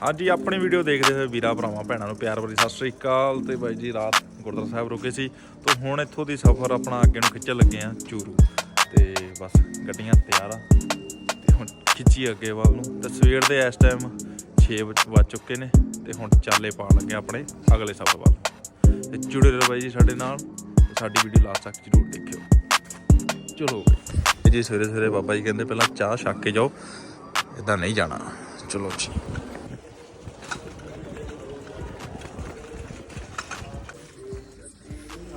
ਅੱਜ ਹੀ ਆਪਣੀ ਵੀਡੀਓ ਦੇਖਦੇ ਹੋਏ ਵੀਰਾ, ਭਰਾਵਾਂ, ਭੈਣਾਂ ਨੂੰ ਪਿਆਰ ਭਰੀ ਸਤਿ ਸ੍ਰੀ ਅਕਾਲ ਤੇ ਬਾਈ ਜੀ, ਰਾਤ ਗੁਰਦੁਆਰਾ ਸਾਹਿਬ ਰੁਕੇ ਸੀ ਤੇ ਹੁਣ ਇੱਥੋਂ ਦੀ ਸਫ਼ਰ ਆਪਣਾ ਅੱਗੇ ਨੂੰ ਖਿੱਚਣ ਲੱਗੇ ਆ ਚੂਰੂ ਤੇ ਬਸ ਗੱਡੀਆਂ ਤਿਆਰ ਆ ਤੇ ਹੁਣ ਖਿੱਚੀ ਅੱਗੇ ਵੱਲ ਨੂੰ। ਤੇ ਸਵੇਰ ਦੇ ਇਸ ਟਾਈਮ 6 ਵੱਜ ਚੁੱਕੇ ਨੇ ਤੇ ਹੁਣ ਚਾਲੇ ਪਾਉਣ ਲੱਗੇ ਆਪਣੇ ਅਗਲੇ ਸਫ਼ਰ ਵੱਲ। ਤੇ ਜੁੜੇ ਰਹੋ ਬਾਈ ਜੀ ਸਾਡੇ ਨਾਲ ਸਾਡੀ ਵੀਡੀਓ ਲਾਸਟ ਤੱਕ ਜ਼ਰੂਰ ਦੇਖਿਓ। ਚਲੋ ਤੇ ਜੀ ਸਵੇਰੇ ਸਵੇਰੇ ਬਾਬਾ ਜੀ ਕਹਿੰਦੇ ਪਹਿਲਾਂ ਚਾਹ ਛੱਕ ਕੇ ਜਾਓ ਇਦਾਂ ਨਹੀਂ ਜਾਣਾ। ਚਲੋ ਜੀ।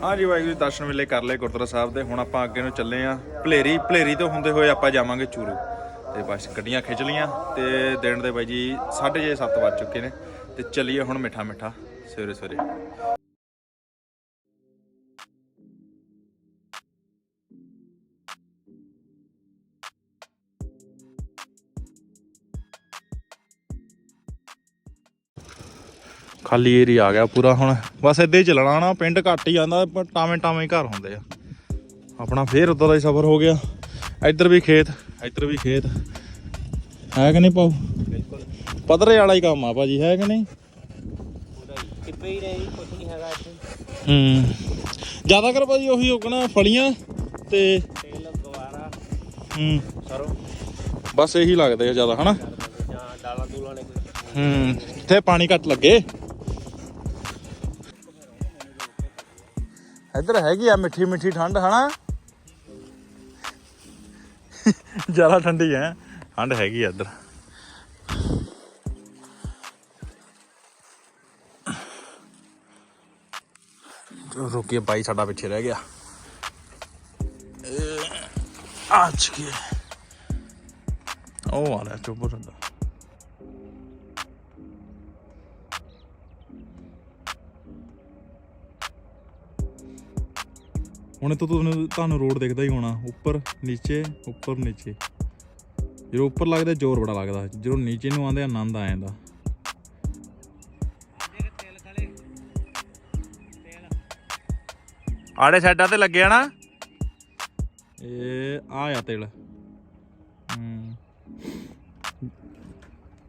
ਹਾਂਜੀ, ਵਾਹਿਗੁਰੂ ਜੀ, ਦਰਸ਼ਨ ਵੇਲੇ ਕਰ ਲਏ ਗੁਰਦੁਆਰਾ ਸਾਹਿਬ ਦੇ। ਹੁਣ ਆਪਾਂ ਅੱਗੇ ਨੂੰ ਚੱਲੇ ਆ। ਭਲੇਰੀ ਭਲੇਰੀ ਤੋਂ ਹੁੰਦੇ ਹੋਏ ਆਪਾਂ ਜਾਵਾਂਗੇ ਚੂਰੂ। ਤੇ ਬਸ ਗੱਡੀਆਂ ਖਿੱਚ ਲੀਆਂ ਤੇ ਦਿਨ ਦੇ ਬਾਈ ਜੀ 6:30 7 ਵੱਜ ਚੁੱਕੇ ਨੇ। ਤੇ ਚੱਲੀਏ ਹੁਣ ਮਿੱਠਾ ਮਿੱਠਾ, ਸਵੇਰੇ ਸਵੇਰੇ। ਖਾਲੀ ਏਰੀਆ ਆ ਗਿਆ ਪੂਰਾ ਹੁਣ। ਬਸ ਇੱਦਾਂ ਹੀ ਚੱਲਣਾ ਨਾ ਪਿੰਡ ਘੱਟ ਹੀ ਪਰ ਟਾਵੇਂ ਟਾਵੇਂ ਘਰ ਹੁੰਦੇ ਆ। ਆਪਣਾ ਫੇਰ ਉਦੋਂ ਦਾ ਹੀ ਸਫ਼ਰ ਹੋ ਗਿਆ। ਇੱਧਰ ਵੀ ਖੇਤ ਇੱਧਰ ਵੀ ਖੇਤ। ਹੈ ਕਿ ਨਹੀਂ ਪਾਉ ਬਿਲਕੁਲ। ਪਧਰੇ ਵਾਲਾ ਹੀ ਕੰਮ ਆ ਭਾਜੀ ਹੈ ਕਿ ਨਹੀਂ? ਪੂਰਾ ਹੀ ਟਿੱਪੇ ਹੀ ਰਹੇ ਕੁਝ ਨਹੀਂ ਹੈਗਾ ਇੱਥੇ। ਹੂੰ। ਜ਼ਿਆਦਾ ਕਰ ਭਾਜੀ ਉਹੀ ਹੋਕਣਾ ਫਲੀਆਂ ਤੇ ਤੇਲ ਗਵਾਰਾ ਹੂੰ। ਸਰੋਂ। ਬਸ ਇਹੀ ਲੱਗਦੇ ਆ ਜ਼ਿਆਦਾ ਹਨਾ? ਜਾਂ ਡਾਲਾਂ ਦੂਲਾਂ ਨੇ ਕੋਈ। ਹੂੰ। ਇੱਥੇ ਪਾਣੀ ਘੱਟ ਲੱਗੇ। ਇੱਧਰ ਹੈਗੀ ਆ ਮਿੱਠੀ ਮਿੱਠੀ ਠੰਡ ਹਨਾ ਜ਼ਿਆਦਾ ਠੰਡੀ ਹੈ ਠੰਡ ਹੈਗੀ ਆ ਇੱਧਰ ਚਲੋ ਰੁਕੀਏ ਬਾਈ ਸਾਡਾ ਪਿੱਛੇ ਰਹਿ ਗਿਆ ਆਚ ਕੇ ਉਹ ਆ ਰਿਹਾ ਚੁੱਪ ਰਹਿੰਦਾ ਹੁਣ ਤੋਂ ਤੁਹਾਨੂੰ ਤੁਹਾਨੂੰ ਰੋਡ ਦਿਖਦਾ ਹੀ ਹੋਣਾ ਉੱਪਰ ਨੀਚੇ ਉੱਪਰ ਨੀਚੇ। ਜਦੋਂ ਉੱਪਰ ਲੱਗਦਾ ਜ਼ੋਰ ਬੜਾ ਲੱਗਦਾ। ਜਦੋਂ ਨੀਚੇ ਨੂੰ ਆਉਂਦੇ ਆਨੰਦ ਆ ਜਾਂਦਾ। ਆੜੇ ਸਾਈਡਾਂ ਤੇ ਲੱਗਿਆ ਨਾ? ਇਹ ਆ ਆ ਤੇਲ। ਹੂੰ।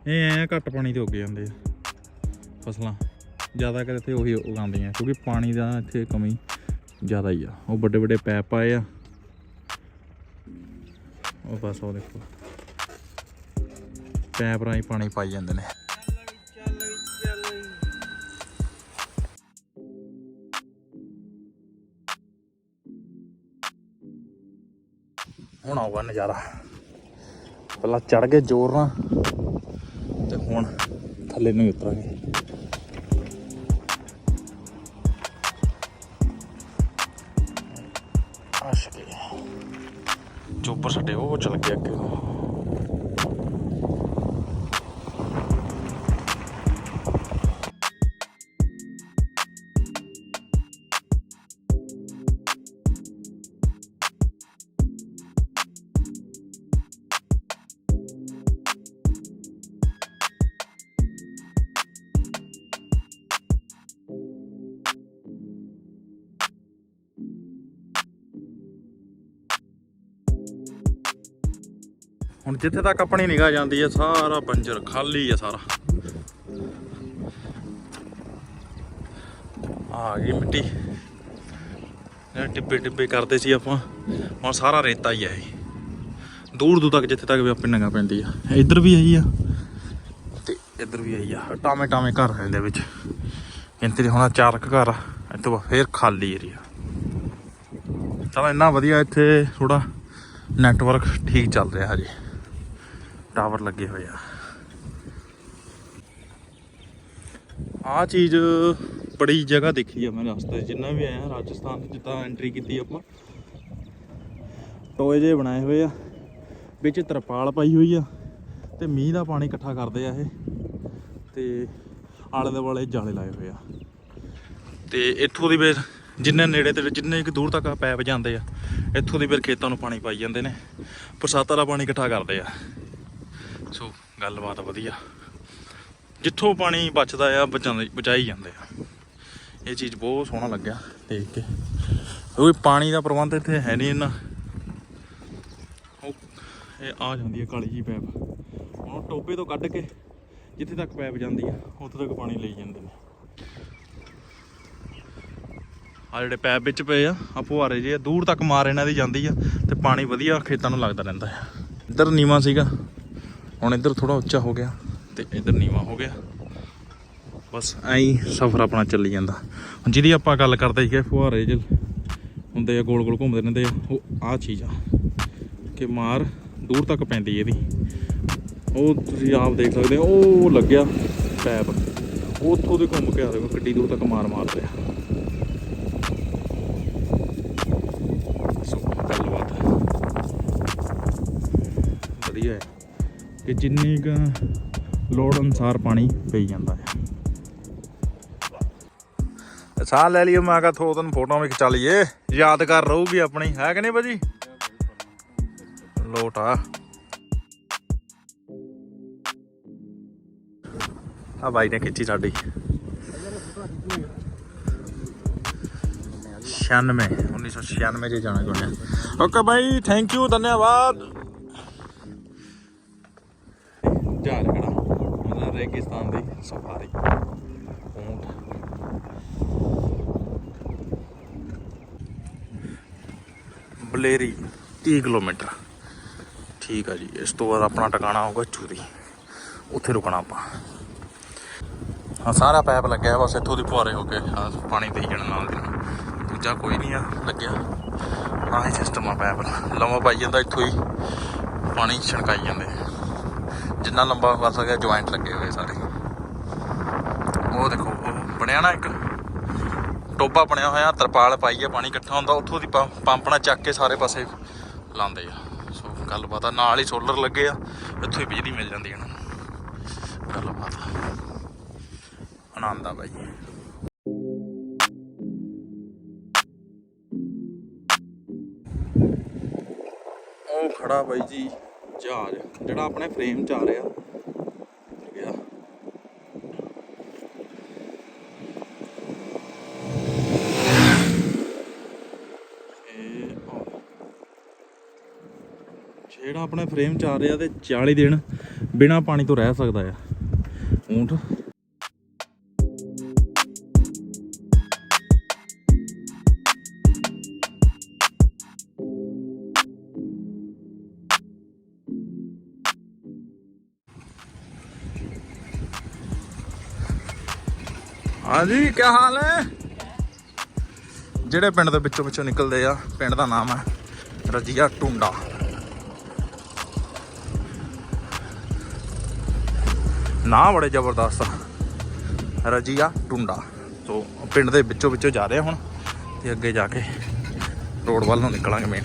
ਇਹ ਐ ਘੱਟ ਪਾਣੀ ਤੇ ਉੱਗ ਜਾਂਦੇ ਆ ਫਸਲਾਂ। ਜ਼ਿਆਦਾ ਕਰ ਇੱਥੇ ਉਹੀ ਉਗਾਉਂਦੀਆਂ ਕਿਉਂਕਿ ਪਾਣੀ ਦਾ ਇੱਥੇ ਕਮੀ। ਜ਼ਿਆਦਾ ਹੀ ਆ। ਉਹ ਵੱਡੇ ਵੱਡੇ ਪੈਪ ਪਾਏ ਆ। ਉਹ ਬਸ ਉਹ ਦੇਖੋ। ਪੈਪ ਰਾਹੀਂ ਪਾਣੀ ਪਾਈ ਜਾਂਦੇ ਨੇ। ਹੁਣ ਆਊਗਾ ਨਜ਼ਾਰਾ। ਪਹਿਲਾਂ ਚੜ ਗਏ ਜ਼ੋਰ ਨਾਲ ਤੇ ਹੁਣ ਥੱਲੇ ਨੂੰ ਹੀ ਉਤਰਾਂਗੇ। ਚੋਪਰ ਸਾਡੇ ਜਿੱਥੇ ਤੱਕ ਆਪਣੀ ਨਿਗਾਹ ਜਾਂਦੀ ਹੈ ਸਾਰਾ ਬੰਜਰ ਖਾਲੀ ਹੈ ਸਾਰਾ। ਆ ਗਈ ਮਿੱਟੀ। ਇਹ ਟਿੱਬੇ ਟਿੱਬੇ ਕਰਦੇ ਸੀ ਆਪਾਂ। ਹੁਣ ਸਾਰਾ ਰੇਤਾ ਹੀ ਹੈ ਇਹ। ਦੂਰ ਦੂਰ ਤੱਕ ਜਿੱਥੇ ਤੱਕ ਵੀ ਆਪਣੀ ਨਿਗਾਹ ਪੈਂਦੀ ਆ। ਇੱਧਰ ਵੀ ਆਈ ਆ ਤੇ ਇੱਧਰ ਵੀ ਆਈ ਆ। ਟਾਵੇਂ ਟਾਵੇਂ ਘਰ ਹੈ ਇਹਦੇ ਵਿੱਚ। ਇੰਤੇ ਹੁਣ ਚਾਰ ਕੁ ਘਰ ਆ। ਇਹ ਫੇਰ ਖਾਲੀ ਏਰੀਆ ਚਲੋ ਇੰਨਾ ਵਧੀਆ ਇੱਥੇ ਥੋੜਾ ਨੈਟਵਰਕ ਠੀਕ ਚੱਲ ਰਿਹਾ ਹਜੇ। ਟਾਵਰ ਲੱਗੇ ਹੋਏ ਆ। ਆ ਚੀਜ਼ ਬੜੀ ਜਗ੍ਹਾ ਦੇਖੀ ਆ ਮੈਂ ਰਸਤੇ ਜਿੰਨਾ ਵੀ ਆਇਆ ਰਾਜਸਥਾਨ 'ਚ ਜਿੱਦਾਂ ਐਂਟਰੀ ਕੀਤੀ ਆਪਾਂ। ਟੋਏ ਜੇ ਬਣਾਏ ਹੋਏ ਆ, ਵਿੱਚ ਤਰਪਾਲ ਪਾਈ ਹੋਈ ਆ ਤੇ ਮੀਂਹ ਦਾ ਪਾਣੀ ਇਕੱਠਾ ਕਰਦੇ ਆ ਇਹ ਤੇ ਆਲੇ ਦੁਆਲੇ ਜਾਲੇ ਲਾਏ ਹੋਏ ਆ। ਤੇ ਇੱਥੋਂ ਦੀ ਫਿਰ ਜਿੰਨੇ ਨੇੜੇ ਤੇ ਜਿੰਨੇ ਕੁ ਦੂਰ ਤੱਕ ਆ, ਪੈਪ ਜਾਂਦੇ ਆ, ਇੱਥੋਂ ਦੀ ਫਿਰ ਖੇਤਾਂ ਨੂੰ ਪਾਣੀ ਪਾਈ ਜਾਂਦੇ ਨੇ। ਬਰਸਾਤਾਂ ਦਾ ਪਾਣੀ ਇਕੱਠਾ ਕਰਦੇ ਆ। ਸੋ ਗੱਲਬਾਤ ਵਧੀਆ। ਜਿੱਥੋਂ ਪਾਣੀ ਬਚਦਾ ਆ ਬਚਾਉਂਦੇ ਬਚਾਈ ਜਾਂਦੇ ਆ। ਇਹ ਚੀਜ਼ ਬਹੁਤ ਸੋਹਣਾ ਲੱਗਿਆ ਦੇਖ ਕੇ। ਕਿਉਂਕਿ ਪਾਣੀ ਦਾ ਪ੍ਰਬੰਧ ਇੱਥੇ ਹੈ ਨਹੀਂ ਇੰਨਾ। ਉਹ ਇਹ ਆ ਜਾਂਦੀ ਹੈ ਕਾਲੀ ਜੀ ਪੈਪ। ਹੁਣ ਟੋਬੇ ਤੋਂ ਕੱਢ ਕੇ ਜਿੱਥੇ ਤੱਕ ਪੈਪ ਜਾਂਦੀ ਆ ਉੱਥੇ ਤੱਕ ਪਾਣੀ ਲਈ ਜਾਂਦੇ ਨੇ। ਆ ਜਿਹੜੇ ਪੈਪ ਵਿੱਚ ਪਏ ਆ ਆ ਫੁਹਾਰੇ ਜੇ ਆ, ਦੂਰ ਤੱਕ ਮਾਰ ਇਹਨਾਂ ਦੀ ਜਾਂਦੀ ਆ ਤੇ ਪਾਣੀ ਵਧੀਆ ਖੇਤਾਂ ਨੂੰ ਲੱਗਦਾ ਰਹਿੰਦਾ ਆ। ਇੱਧਰ ਨੀਵਾ ਸੀਗਾ। ਹੁਣ ਇੱਧਰ ਥੋੜਾ ਉੱਚਾ ਹੋ ਗਿਆ ਤੇ ਇੱਧਰ ਨੀਵਾ ਹੋ ਗਿਆ। ਬਸ ਐਂ ਹੀ ਸਫ਼ਰ ਆਪਣਾ ਚੱਲੀ ਜਾਂਦਾ। ਹੁਣ ਜਿਹਦੀ ਆਪਾਂ ਗੱਲ ਕਰਦੇ ਸੀਗੇ ਫੁਹਾਰੇ ਜੇ ਹੁੰਦੇ ਆ ਗੋਲ ਗੋਲ ਘੁੰਮਦੇ ਰਹਿੰਦੇ ਆ, ਉਹ ਆਹ ਚੀਜ਼ ਆ ਕਿ ਮਾਰ ਦੂਰ ਤੱਕ ਪੈਂਦੀ ਇਹਦੀ। ਉਹ ਤੁਸੀਂ ਆਪ ਦੇਖ ਸਕਦੇ ਹੋ, ਉਹ ਲੱਗਿਆ ਪੈਪ। ਉੱਥੋਂ ਦੇ ਘੁੰਮ ਕੇ ਆ ਦੇਖੋ, ਕਿੱਡੀ ਦੂਰ ਤੱਕ ਮਾਰ ਮਾਰ ਰਿਹਾ ਸੋ ਗੱਲਬਾਤ ਵਧੀਆ ਹੈ ਕਿ ਜਿੰਨੀ ਕੁ ਲੋੜ ਅਨਸਾਰ ਪਾਣੀ ਪਈ ਜਾਂਦਾ ਹੈ। ਸਾਹ ਲੈ ਲਿਓ, ਮੈਂ ਕਹਾ ਥੋ ਤਨ ਫੋਟੋਆਂ ਵੀ ਖਿਚਾ ਲਈਏ ਯਾਦਗਾਰ ਰਹੂਗੀ ਆਪਣੀ, ਹੈ ਕਿ ਨਹੀਂ ਭਾਜੀ? ਲੋਟ ਆ। ਆ ਬਾਈ ਨੇ ਖਿੱਚੀ ਸਾਡੀ। 96 1996 ਚ ਜਾਣਾ ਚਾਹੁੰਦੇ ਓਕੇ ਬਾਈ ਥੈਂਕ ਯੂ ਧੰਨਵਾਦ। ਪਾਕਿਸਤਾਨ ਦੀ ਸਫਾਰੀ। ਊਂਟ ਬਲੇਰੀ 30 ਕਿਲੋਮੀਟਰ। ਠੀਕ ਆ ਜੀ, ਇਸ ਤੋਂ ਬਾਅਦ ਆਪਣਾ ਟਿਕਾਣਾ ਹੋਊਗਾ ਚੂਰੀ। ਉੱਥੇ ਰੁਕਣਾ ਆਪਾਂ। ਹਾਂ, ਸਾਰਾ ਪੈਪ ਲੱਗਿਆ, ਬਸ ਇੱਥੋਂ ਦੀ ਫੁਹਾਰੇ ਹੋ ਕੇ ਹਾਂ ਪਾਣੀ ਦੇਈ ਜਾਣਾ ਨਾਲ ਦੀ ਨਾਲ। ਦੂਜਾ ਕੋਈ ਨਹੀਂ ਆ, ਲੱਗਿਆ। ਆਹ ਹੀ ਸਿਸਟਮ ਆ ਪੈਪ ਲੰਮਾ ਪਾਈ ਜਾਂਦਾ ਇੱਥੋਂ ਹੀ, ਪਾਣੀ ਛਣਕਾਈ ਜਾਂਦੇ। ਜਿੰਨਾ ਲੰਬਾ ਕਰ ਸਕਿਆ ਜੁਆਇੰਟ ਲੱਗੇ ਹੋਏ ਸਾਰੇ। ਉਹ ਦੇਖੋ, ਉਹ ਬਣਿਆ ਨਾ ਇੱਕ ਟੋਬਾ ਬਣਿਆ ਹੋਇਆ, ਤਰਪਾਲ ਪਾਈ ਆ, ਪਾਣੀ ਇਕੱਠਾ ਹੁੰਦਾ, ਉੱਥੋਂ ਦੀ ਪੰਪ ਪੰਪ ਨਾਲ ਚੱਕ ਕੇ ਸਾਰੇ ਪਾਸੇ ਲਾਉਂਦੇ ਆ। ਸੋ ਗੱਲਬਾਤ ਆ, ਨਾਲ ਹੀ ਸੋਲਰ ਲੱਗੇ ਆ, ਇੱਥੋਂ ਹੀ ਬਿਜਲੀ ਮਿਲ ਜਾਂਦੀ ਇਹਨਾਂ ਨੂੰ। ਗੱਲਬਾਤ ਆਨੰਦ ਆ ਬਾਈ। ਉਹ ਖੜਾ ਬਾਈ ਜੀ। ਜਹਾਜ਼ ਜਿਹੜਾ ਆਪਣੇ ਫਰੇਮ 'ਚ ਆ ਰਿਹਾ। ਗਿਆ ਜਿਹੜਾ ਆਪਣੇ ਫਰੇਮ 'ਚ ਆ ਰਿਹਾ ਤੇ 40 ਦਿਨ ਬਿਨਾ ਪਾਣੀ ਤੋਂ ਰਹਿ ਸਕਦਾ ਆ। ਊਂਠ। ਹਾਂਜੀ ਕੀ ਹਾਲ ਹੈ? ਜਿਹੜੇ ਪਿੰਡ ਦੇ ਵਿੱਚੋਂ ਵਿੱਚੋਂ ਨਿਕਲਦੇ ਆ, ਪਿੰਡ ਦਾ ਨਾਮ ਹੈ ਰਜੀਆ ਟੁੰਡਾ। ਨਾਂ ਬੜੇ ਜ਼ਬਰਦਸਤ ਆ। ਰਜੀਆ ਟੁੰਡਾ। ਸੋ, ਪਿੰਡ ਦੇ ਵਿੱਚੋਂ ਵਿੱਚੋਂ ਜਾ ਰਹੇ ਹੁਣ, ਤੇ ਅੱਗੇ ਜਾ ਕੇ ਰੋਡ ਵੱਲ ਨੂੰ ਨਿਕਲਾਂਗੇ ਮੇਨ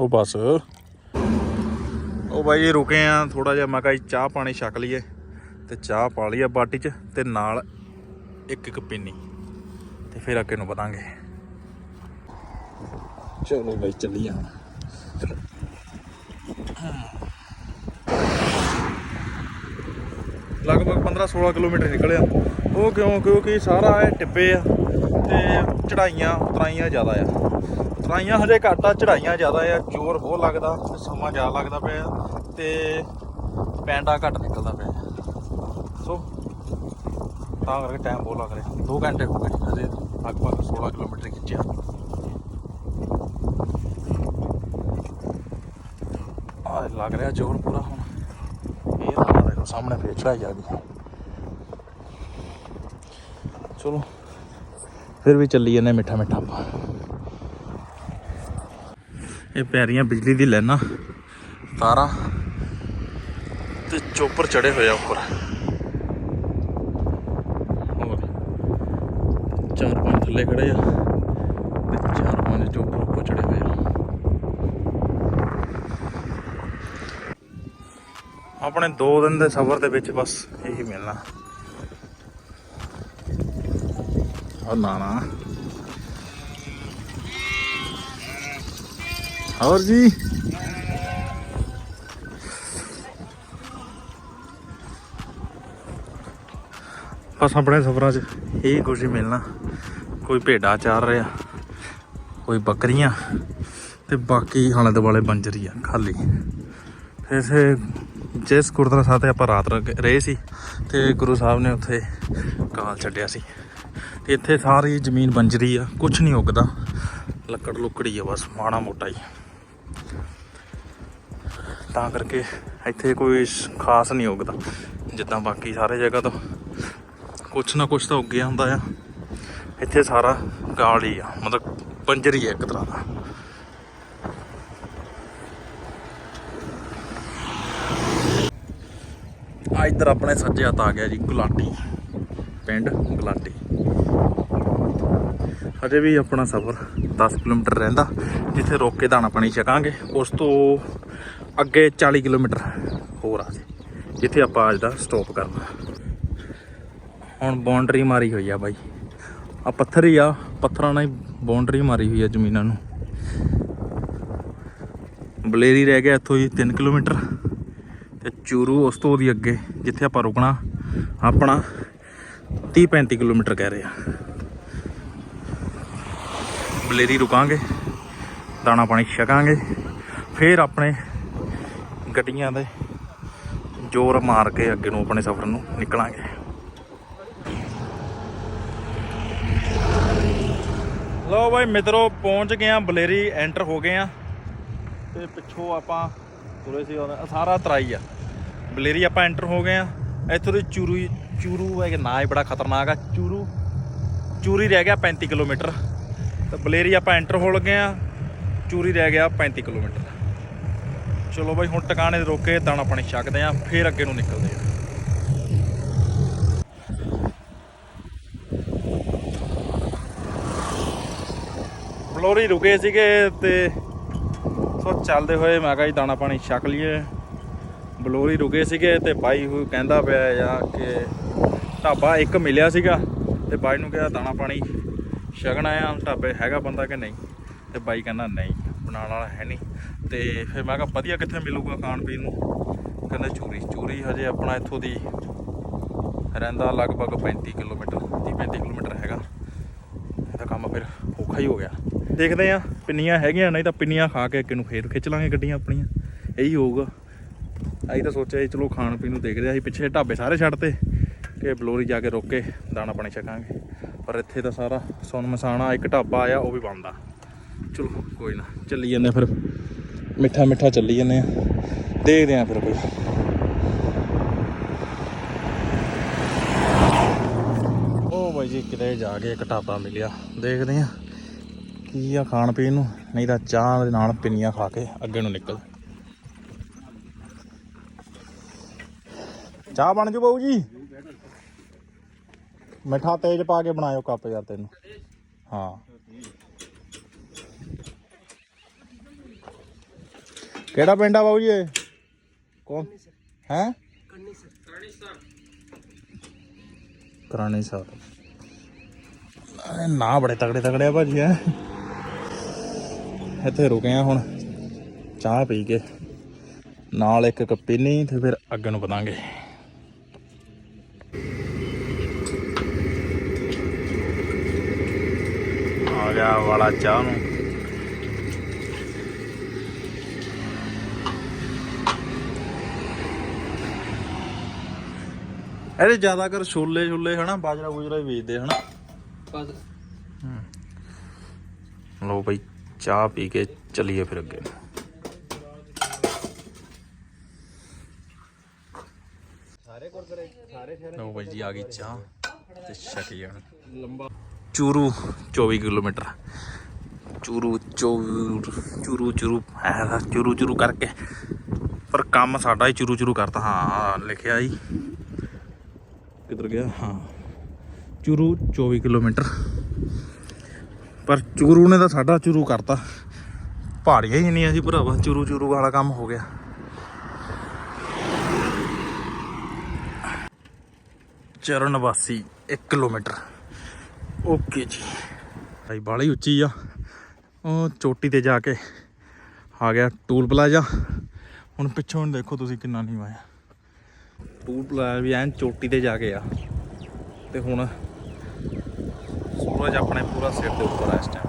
ਉਹ ਬਸ। ਉਹ ਬਾਈ ਰੁਕੇ ਆ ਥੋੜਾ ਜਿਹਾ, ਮੈਂ ਕਿਹਾ ਜੀ ਚਾਹ ਪਾਣੀ ਛਕ ਲਈਏ ਤੇ ਚਾਹ ਪਾ ਲਈ ਆ ਬਾਟੀ 'ਚ ਤੇ ਨਾਲ ਇੱਕ ਇੱਕ ਪਿੰਨੀ ਤੇ ਫਿਰ ਅੱਗੇ ਨੂੰ ਵਧਾਂਗੇ। ਚਲੋ ਬਾਈ, ਚੱਲੀਏ ਹੁਣ। ਲਗਭਗ 15-16 ਕਿਲੋਮੀਟਰ ਨਿਕਲਿਆ ਉਹ ਕਿਉਂ? ਕਿਉਂਕਿ ਸਾਰਾ ਇਹ ਟਿੱਬੇ ਆ ਤੇ ਚੜਾਈਆਂ, ਉਤਰਾਈਆਂ ਜ਼ਿਆਦਾ ਆ। ਉਤਰਾਈਆਂ ਹਜੇ ਘੱਟ ਆ ਚੜਾਈਆਂ ਜ਼ਿਆਦਾ ਆ, ਜ਼ੋਰ ਬਹੁਤ ਲੱਗਦਾ ਸਮਾਂ ਜ਼ਿਆਦਾ ਲੱਗਦਾ ਪਿਆ ਤੇ ਪੈਂਡਾ ਘੱਟ ਨਿਕਲਦਾ ਪਿਆ ਸੋ, ਤਾਂ ਕਰਕੇ ਟਾਈਮ ਬਹੁਤ ਲੱਗ ਰਿਹਾ। 2 ਘੰਟੇ ਹੋ ਗਏ ਹਜੇ ਲਗਭਗ 16 ਕਿਲੋਮੀਟਰ ਖਿੱਚਿਆ। ਆ ਲੱਗ ਰਿਹਾ ਜ਼ੋਰ ਪੂਰਾ ਹੁਣ। ਇਹ ਨਾ ਦੇਖੋ, ਸਾਹਮਣੇ ਫੇਰ ਚੜਾਈ ਆ ਗਈ। ਚਲੋ, ਫਿਰ ਵੀ ਚੱਲੀ ਜਾਂਦੇ ਮਿੱਠਾ ਮਿੱਠਾ ਆਪਾਂ। ਇਹ ਪੈਰੀਆਂ ਬਿਜਲੀ ਦੀ ਲੈਣਾ ਤਾਰਾਂ ਤੇ ਚੋਪਰ ਚੜੇ ਹੋਏ ਉੱਪਰ। ਹੋਰ, ਚਾਰ ਪੰਜ ਥੱਲੇ ਖੜੇ ਆ ਤੇ ਚਾਰ ਪੰਜ ਚੋਪਰ ਉੱਪਰ ਚੜੇ ਹੋਏ ਆ। ਆਪਣੇ 2 ਦਿਨ ਦੇ ਸਫ਼ਰ ਦੇ ਵਿੱਚ ਬਸ ਇਹੀ ਮਿਲਣਾ। ਉਹ ਨਾ ਨਾ ਹੋਰ ਜੀ? ਬਸ ਆਪਣੇ ਸਫ਼ਰਾਂ 'ਚ ਇਹ ਕੁਝ ਹੀ ਮਿਲਣਾ। ਕੋਈ ਭੇਡਾ ਚਾਰ ਰਿਹਾ, ਕੋਈ ਬੱਕਰੀਆਂ ਤੇ ਬਾਕੀ ਹਾਲੇ ਦੁਆਲੇ ਬੰਜਰ ਹੀ ਆ, ਖਾਲੀ। ਇਸੇ ਜਿਸ ਗੁਰਦੁਆਰਾ ਸਾਹਿਬ ਤੇ ਆਪਾਂ ਰਾਤ ਰਹੇ ਸੀ, ਤੇ ਗੁਰੂ ਸਾਹਿਬ ਨੇ ਉੱਥੇ ਕਾਲ ਛੱਡਿਆ ਸੀ। ਤੇ ਇੱਥੇ ਸਾਰੀ ਜ਼ਮੀਨ ਬੰਜਰੀ ਆ ਕੁਝ ਨਹੀਂ ਉੱਗਦਾ। ਲੱਕੜ ਲੁੱਕੜੀ ਆ, ਬਸ ਮਾੜਾ ਮੋਟਾ ਹੀ। ਤਾਂ ਕਰਕੇ ਇੱਥੇ ਕੋਈ ਖਾਸ ਨਹੀਂ ਉੱਗਦਾ। ਜਿੱਦਾਂ ਬਾਕੀ ਸਾਰੇ ਜਗ੍ਹਾ ਤੋਂ ਕੁਛ ਨਾ ਕੁਛ ਤਾਂ ਉੱਗਿਆ ਹੁੰਦਾ ਆ। ਇੱਥੇ ਸਾਰਾ ਗਾਲ ਹੀ ਆ, ਮਤਲਬ ਪੰਜਰ ਹੀ ਆ ਇੱਕ ਤਰ੍ਹਾਂ ਦਾ। ਆ ਇੱਧਰ ਆਪਣੇ ਸੱਜੇ ਹੱਥ ਆ ਗਿਆ ਜੀ, ਗੁਲਾਟੀ। ਪਿੰਡ ਗੁਲਾਟੀ। ਅਜੇ ਵੀ ਆਪਣਾ ਸਫ਼ਰ 10 ਕਿਲੋਮੀਟਰ ਰਹਿੰਦਾ, ਜਿੱਥੇ ਰੋਕ ਕੇ ਦਾਣਾ ਪਾਣੀ ਛਕਾਂਗੇ। ਉਸ ਤੋਂ ਅੱਗੇ 40 ਕਿਲੋਮੀਟਰ ਹੋਰ ਆ ਜੀ, ਜਿੱਥੇ ਆਪਾਂ ਅੱਜ ਦਾ ਸਟਾਪ ਕਰਨਾ। ਹੁਣ ਬਾਉਂਡਰੀ ਮਾਰੀ ਹੋਈ ਆ ਬਾਈ। ਆ ਪੱਥਰ ਹੀ ਆ, ਪੱਥਰਾਂ ਨਾਲ ਹੀ ਬਾਉਂਡਰੀ ਮਾਰੀ ਹੋਈ ਆ ਜ਼ਮੀਨਾਂ ਨੂੰ। ਬਲੇਰੀ ਰਹਿ ਗਿਆ ਇੱਥੋਂ ਹੀ 3 ਕਿਲੋਮੀਟਰ। ਤੇ ਚੂਰੂ ਉਸ ਤੋਂ ਵੀ ਅੱਗੇ, ਜਿੱਥੇ ਆਪਾਂ ਰੁਕਣਾ, ਆਪਣਾ 30 35 ਕਿਲੋਮੀਟਰ ਕਹਿ ਰਹੇ ਆ। ਬਲੇਰੀ ਰੁਕਾਂਗੇ, ਦਾਣਾ ਪਾਣੀ ਛਕਾਂਗੇ, ਫਿਰ ਆਪਣੇ ਗੱਡੀਆਂ ਦੇ ਜ਼ੋਰ ਮਾਰ ਕੇ ਅੱਗੇ ਨੂੰ ਆਪਣੇ ਸਫ਼ਰ ਨੂੰ ਨਿਕਲਾਂਗੇ। ਲੋ ਬਾਈ, ਮਿੱਤਰੋ, ਪਹੁੰਚ ਗਏ ਆ ਬਲੇਰੀ ਐਂਟਰ ਹੋ ਗਏ ਆ ਤੇ ਪਿੱਛੋਂ ਆਪਾਂ ਤੁਰੇ ਸੀ ਉਹਦਾ, ਸਾਰਾ ਤਰਾਈ ਆ। ਬਲੇਰੀ ਆਪਾਂ ਐਂਟਰ ਹੋ ਗਏ ਆ ਇੱਥੋਂ ਦੀ ਚੂਰੂ ਚੂਰੂ ਹੈ ਕਿ ਨਾਂ ਹੀ ਬੜਾ ਖਤਰਨਾਕ ਆ। ਚੂਰੂ, ਚੂਰੀ ਰਹਿ ਗਿਆ 35 ਕਿਲੋਮੀਟਰ। ਤੇ ਬਲੇਰੀ ਆਪਾਂ ਐਂਟਰ ਹੋ ਲੱਗੇ ਆ ਚੂਰੀ ਰਹਿ ਗਿਆ 35 ਕਿਲੋਮੀਟਰ। ਚਲੋ ਬਾਈ, ਹੁਣ ਟਿਕਾਣੇ ਤੇ ਰੋਕ ਦਾਣਾ ਪਾਣੀ ਛਕਦੇ ਆ ਫਿਰ ਅੱਗੇ ਨੂੰ ਨਿਕਲਦੇ ਆ ਬਲੋਰੀ ਰੁਕੇ ਸੀਗੇ ਤੇ ਸੋ ਚੱਲਦੇ ਹੋਏ ਮੈਂ ਕਿਹਾ ਜੀ, ਦਾਣਾ ਪਾਣੀ ਛਕ ਲਈਏ। ਬਲੋਰੀ ਰੁਕੇ ਸੀਗੇ ਤੇ ਬਾਈ ਉਹ ਕਹਿੰਦਾ ਪਿਆ ਆ ਕਿ ਢਾਬਾ ਇੱਕ ਮਿਲਿਆ ਸੀਗਾ ਤੇ ਬਾਈ ਨੂੰ ਕਿਹਾ ਦਾਣਾ ਪਾਣੀ ਛਕਣਾ ਆ, ਢਾਬੇ ਹੈਗਾ ਬੰਦਾ ਕਿ ਨਹੀਂ? ਤੇ ਬਾਈ ਕਹਿੰਦਾ, ਨਹੀਂ, ਬਣਾਉਣ ਵਾਲਾ ਹੈ ਨਹੀਂ। ਤੇ ਫਿਰ ਮੈਂ ਕਿਹਾ ਵਧੀਆ ਕਿੱਥੇ ਮਿਲੂਗਾ ਖਾਣ ਪੀਣ ਨੂੰ। ਕਹਿੰਦੇ ਚੂਰੀ ਚੂਰੀ ਹਜੇ ਆਪਣਾ ਇੱਥੋਂ ਦੀ ਰਹਿੰਦਾ ਲਗਭਗ 35 ਕਿਲੋਮੀਟਰ 30 35 ਕਿਲੋਮੀਟਰ ਹੈਗਾ। ਇਹਦਾ ਕੰਮ ਫਿਰ ਔਖਾ ਹੀ ਹੋ ਗਿਆ। ਦੇਖਦੇ ਆ ਪਿੰਨੀਆਂ ਹੈਗੀਆਂ, ਨਹੀਂ ਤਾਂ ਪਿੰਨੀਆਂ ਖਾ ਕੇ ਅੱਗੇ ਨੂੰ ਫੇਰ ਖਿੱਚ ਲਾਂਗੇ ਗੱਡੀਆਂ ਆਪਣੀਆਂ। ਇਹੀ ਹੋਊਗਾ। ਅਸੀਂ ਤਾਂ ਸੋਚਿਆ ਸੀ, ਚਲੋ ਖਾਣ ਪੀਣ ਨੂੰ ਦੇਖਦੇ ਆ ਅਸੀਂ ਪਿੱਛੇ ਢਾਬੇ ਸਾਰੇ ਛੱਡਤੇ ਕਿ ਬਲੋਰੀ ਜਾ ਕੇ ਰੁਕ ਕੇ ਦਾਣਾ ਪਾਣੀ ਛਕਾਂਗੇ। ਪਰ ਇੱਥੇ ਤਾਂ ਸਾਰਾ ਸੁਣ ਮਸਾਣਾ, ਇੱਕ ਢਾਬਾ ਆਇਆ, ਉਹ ਵੀ ਬੰਦ ਆ। ਚਲੋ, ਕੋਈ ਨਾ, ਚੱਲੀ ਜਾਂਦੇ ਫਿਰ। ਮਿੱਠਾ ਮਿੱਠਾ ਚੱਲੀ ਜਾਂਦੇ ਆ। ਦੇਖਦੇ ਆ ਫਿਰ ਕੋਈ। ਉਹ ਬਾਈ ਜੀ, ਕਿਤੇ ਜਾ ਕੇ ਇੱਕ ਢਾਬਾ ਮਿਲਿਆ। ਦੇਖਦੇ ਆ ਕੀ ਆ ਖਾਣ ਪੀਣ ਨੂੰ। ਨਹੀਂ ਤਾਂ ਚਾਹ ਦੇ ਨਾਲ ਪਿੰਨੀਆਂ ਖਾ ਕੇ ਅੱਗੇ ਨੂੰ ਨਿਕਲ। ਚਾਹ ਬਣ ਜੂ ਬਾਊ ਜੀ। ਮਿੱਠਾ ਤੇਜ਼ ਪਾ ਕੇ ਬਣਾਇਓ ਕੱਪ ਯਾਰ ਤੈਨੂੰ। ਹਾਂ। ਕਿਹੜਾ ਪਿੰਡ ਆ ਬਾਊ ਜੀ ਇਹ? ਕੌਣ? ਹੈ? ਕਰਾਣੀ ਸਾਹਿਬ ਨਾ ਬੜੇ ਤਗੜੇ ਤਗੜੇ ਆ ਭਾਜੀ ਐ ਇੱਥੇ ਰੁਕੇ ਆ ਹੁਣ। ਚਾਹ ਪੀ ਕੇ। ਨਾਲ ਇੱਕ ਕਪੀਨੀ ਤੇ ਫਿਰ ਅੱਗੇ ਨੂੰ ਵਧਾਂਗੇ। ਆ ਗਿਆ ਵਾਲਾ ਚਾਹ ਨੂੰ। ਇਹਦੇ ਜ਼ਿਆਦਾਤਰ ਛੋਲੇ ਛੋਲੇ ਹਨਾ ਬਾਜਰਾ ਬੂਜਰਾ ਹੀ ਵੇਚਦੇ ਹਨਾ। ਬਸ ਲੋ ਬਈ ਚਾਹ ਪੀ ਕੇ ਚੱਲੀਏ ਫਿਰ ਅੱਗੇ। ਸਾਰੇ ਗੁਰਦੁਆਰੇ ਸਾਰੇ ਸ਼ਹਿਰ ਲੋ ਬਈ ਜੀ ਆ ਗਈ ਚਾਹ ਤੇ ਛਕੀ ਜਾਣ ਲੰਬਾ। ਚੂਰੂ 24 ਕਿਲੋਮੀਟਰ। ਚੂਰੂ ਚੂਰੂ ਚੂਰੂ ਚੂਰੂ ਚੂਰੂ ਚੂਰੂ ਕਰਕੇ। ਪਰ ਕੰਮ ਸਾਡਾ ਹੀ ਚੂਰੂ ਚੂਰੂ ਕਰਤਾ। ਹਾਂ ਲਿਖਿਆ ਹੀ ਕਿੱਧਰ ਗਿਆ? ਹਾਂ। ਚੂਰੂ 24 ਕਿਲੋਮੀਟਰ। ਪਰ ਚੂਰੂ ਨੇ ਤਾਂ ਸਾਡਾ ਚੂਰੂ ਕਰਤਾ। ਪਹਾੜੀਆਂ ਹੀ ਨਹੀਂ ਆ ਜੀ ਭਰਾਵਾ, ਚੂਰੂ ਚੂਰੂ ਵਾਲਾ ਕੰਮ ਹੋ ਗਿਆ। ਚਰਨ ਵਾਸੀ 1 ਕਿਲੋਮੀਟਰ। ਓਕੇ ਜੀ। ਭਾਈ, ਬਾਲੀ ਉੱਚੀ ਆ। ਉਹ ਚੋਟੀ ਤੇ ਜਾ ਕੇ ਆ ਗਿਆ, ਟੂਲ ਪਲਾਜ਼ਾ। ਹੁਣ ਪਿੱਛੋਂ ਦੇਖੋ ਤੁਸੀਂ ਕਿੰਨਾ ਨਹੀਂ ਆਇਆ ਟੂਲ ਪਲਾਜ਼ਾ ਵੀ ਐਨ ਚੋਟੀ ਤੇ ਜਾ ਕੇ ਆ। ਤੇ ਹੁਣ ਸੂਰਜ ਆਪਣੇ ਪੂਰਾ ਸਿਰ ਦੇ ਉੱਪਰ ਆ ਇਸ ਟਾਈਮ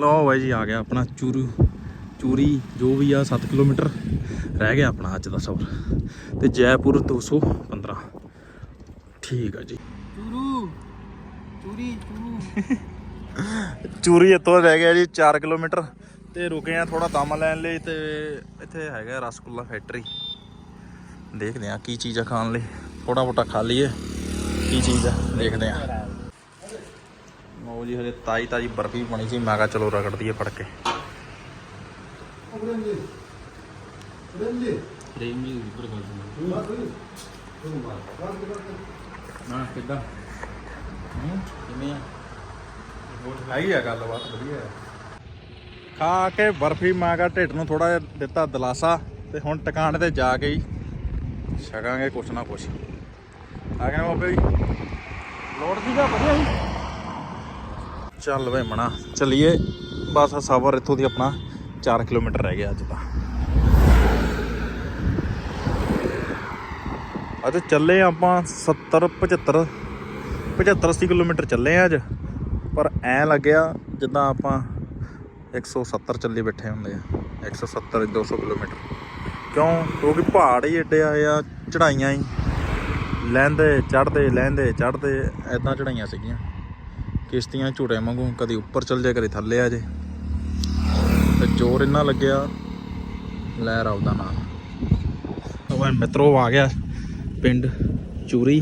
ਲਓ ਬਾਈ ਜੀ ਆ ਗਿਆ ਆਪਣਾ ਚੂਰੂ ਚੂਰੀ ਜੋ ਵੀ ਆ 7 ਕਿਲੋਮੀਟਰ ਰਹਿ ਗਿਆ ਆਪਣਾ ਅੱਜ ਦਾ ਸਫ਼ਰ। ਤੇ ਜੈਪੁਰ 215 ਠੀਕ ਆ ਜੀ। ਚੂਰੂ ਚੂਰੀ ਚੂਰੂ। ਚੂਰੀ ਇੱਥੋਂ ਰਹਿ ਗਿਆ ਜੀ 4 ਕਿਲੋਮੀਟਰ। ਤੇ ਰੁਕੇ ਆ ਥੋੜਾ ਦਮ ਲੈਣ ਲਈ ਤੇ ਇੱਥੇ ਹੈਗਾ ਰਸਗੁੱਲਾ ਫੈਕਟਰੀ। ਦੇਖਦੇ ਆ ਕੀ ਚੀਜ਼ ਆ ਖਾਣ ਲਈ ਥੋੜਾ ਮੋਟਾ ਖਾ ਲਈਏ, ਕੀ ਚੀਜ਼ ਆ, ਦੇਖਦੇ ਆ ਉਹ ਜੀ ਹਲੇ ਤਾਈ ਤਾਜੀ ਬਰਫੀ ਬਣੀ ਸੀ, ਮੈਂ ਕਿਹਾ ਚਲੋ ਰਗੜ ਦਈਏ ਫੜ ਕੇ। ਨਾ ਕਿੱਦਾਂ ਹੂੰ ਕਿਵੇਂ ਆ ਹੈਗੀ ਆ ਗੱਲਬਾਤ, ਵਧੀਆ ਖਾ ਕੇ ਬਰਫੀ, ਮੈਂ ਕਿਹਾ ਢਿੱਡ ਨੂੰ ਥੋੜਾ ਜਿਹਾ ਦਿੱਤਾ ਦਲਾਸਾ, ਤੇ ਹੁਣ ਟਿਕਾਣੇ ਤੇ ਜਾ ਕੇ ਹੀ ਛਕਾਂਗੇ ਕੁਛ ਨਾ ਕੁਛ। ਆ ਗਏ ਬਾਬੇ ਜੀ। ਲੋੜ ਸੀਗਾ ਵਧੀਆ ਜੀ ਚੱਲ ਵੇ ਮਣਾ ਚਲਿਏ। ਬਸ ਸਫ਼ਰ ਇੱਥੋਂ ਦੀ ਆਪਣਾ 4 ਕਿਲੋਮੀਟਰ ਰਹਿ ਗਿਆ ਅੱਜ ਦਾ ਅੱਜ ਚੱਲੇ ਆਪਾਂ 70 75 75 80 ਕਿਲੋਮੀਟਰ ਚੱਲੇ ਆ ਅੱਜ। ਪਰ ਐ ਲੱਗਿਆ ਜਿੱਦਾਂ ਆਪਾਂ 170 ਚੱਲੀ ਬੈਠੇ ਹੁੰਦੇ ਆ। 170 200 ਕਿਲੋਮੀਟਰ। ਕਿਉਂ? ਕਿਉਂਕਿ ਪਹਾੜ ਹੀ ਏਡੇ ਆਏ ਆ, ਚੜਾਈਆਂ ਹੀ। ਲੈਂਦੇ ਚੜਦੇ ਲੈਂਦੇ ਚੜਦੇ ਐਦਾਂ ਚੜਾਈਆਂ ਸੀਗੀਆਂ। ਕਿਸ਼ਤੀਆਂ ਝੂਟੇ ਵਾਂਗੂ ਕਦੀ ਉੱਪਰ ਚੱਲ ਜਾ ਕਦੇ ਥੱਲੇ ਆ ਜੇ ਤੇ ਜ਼ੋਰ ਇੰਨਾ ਲੱਗਿਆ ਲਹਿਰ ਆਉਦਾ ਨਾਲ ਉਹ ਮਿੱਤਰੋ ਆ ਗਿਆ ਪਿੰਡ ਚੂਰੀ।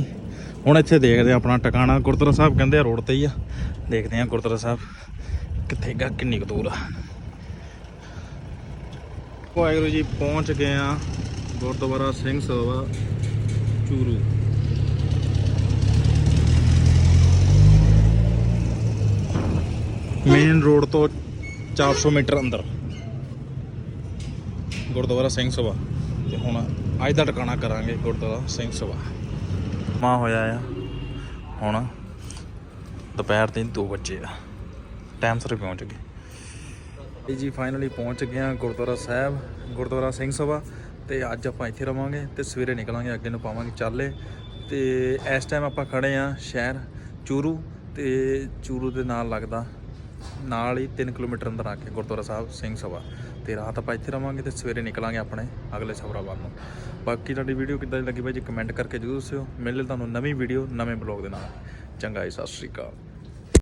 ਹੁਣ ਇੱਥੇ ਦੇਖਦੇ ਆ ਆਪਣਾ ਟਿਕਾਣਾ। ਗੁਰਦੁਆਰਾ ਸਾਹਿਬ ਕਹਿੰਦੇ ਆ ਰੋਡ ਤੇ ਹੀ ਆ। ਦੇਖਦੇ ਆ ਗੁਰਦੁਆਰਾ ਸਾਹਿਬ ਕਿੱਥੇ ਗਾ, ਕਿੰਨੀ ਕੁ ਦੂਰ ਆ। ਵਾਹਿਗੁਰੂ ਜੀ, ਪਹੁੰਚ ਗਏ ਆ ਗੁਰਦੁਆਰਾ ਸਿੰਘ ਸਭਾ ਚੂਰੂ। ਮੇਨ ਰੋਡ ਤੋਂ 400 ਮੀਟਰ ਅੰਦਰ ਗੁਰਦੁਆਰਾ ਸਿੰਘ ਸਭਾ। ਤੇ ਹੁਣ ਅੱਜ ਦਾ ਟਿਕਾਣਾ ਕਰਾਂਗੇ ਗੁਰਦੁਆਰਾ ਸਿੰਘ ਸਭਾ। ਮਾ ਹੋਇਆ ਆ, ਹੁਣ ਦੁਪਹਿਰ ਦੇ 2 ਵਜੇ ਆ। ਟਾਈਮ ਸਿਰ ਪਹੁੰਚ ਗਏ। ਜੀ ਫਾਈਨਲੀ ਪਹੁੰਚ ਗਏ ਆ ਗੁਰਦੁਆਰਾ ਸਾਹਿਬ, ਗੁਰਦੁਆਰਾ ਸਿੰਘ ਸਭਾ ਤੇ ਅੱਜ ਆਪਾਂ ਇੱਥੇ ਰਵਾਂਗੇ ਤੇ ਸਵੇਰੇ ਨਿਕਲਾਂਗੇ, ਅੱਗੇ ਨੂੰ ਪਾਵਾਂਗੇ ਚਾਲੇ ਤੇ ਇਸ ਟਾਈਮ ਆਪਾਂ ਖੜੇ ਆ ਸ਼ਹਿਰ ਚੂਰੂ ਤੇ ਚੂਰੂ ਦੇ ਨਾਲ ਲੱਗਦਾ, ਨਾਲ ਹੀ 3 ਕਿਲੋਮੀਟਰ ਅੰਦਰ ਆ ਕੇ ਗੁਰਦੁਆਰਾ ਸਾਹਿਬ ਸਿੰਘ ਸਭਾ ਤੇ ਰਾਤ ਆਪਾਂ ਇੱਥੇ ਰਵਾਂਗੇ ਤੇ ਸਵੇਰੇ ਨਿਕਲਾਂਗੇ ਆਪਣੇ ਅਗਲੇ ਸਫ਼ਰਾਂ ਵੱਲ ਨੂੰ। ਬਾਕੀ ਤੁਹਾਡੀ ਵੀਡੀਓ ਕਿੱਦਾਂ ਦੀ ਲੱਗੀ ਬਾਈ ਜੀ ਕਮੈਂਟ ਕਰਕੇ ਜ਼ਰੂਰ ਦੱਸਿਓ। ਮਿਲੇ ਤੁਹਾਨੂੰ ਨਵੀਂ ਵੀਡੀਓ ਨਵੇਂ ਬਲੌਗ ਦੇ ਨਾਲ। ਚੰਗਾ ਜੀ, ਸਤਿ ਸ਼੍ਰੀ ਅਕਾਲ।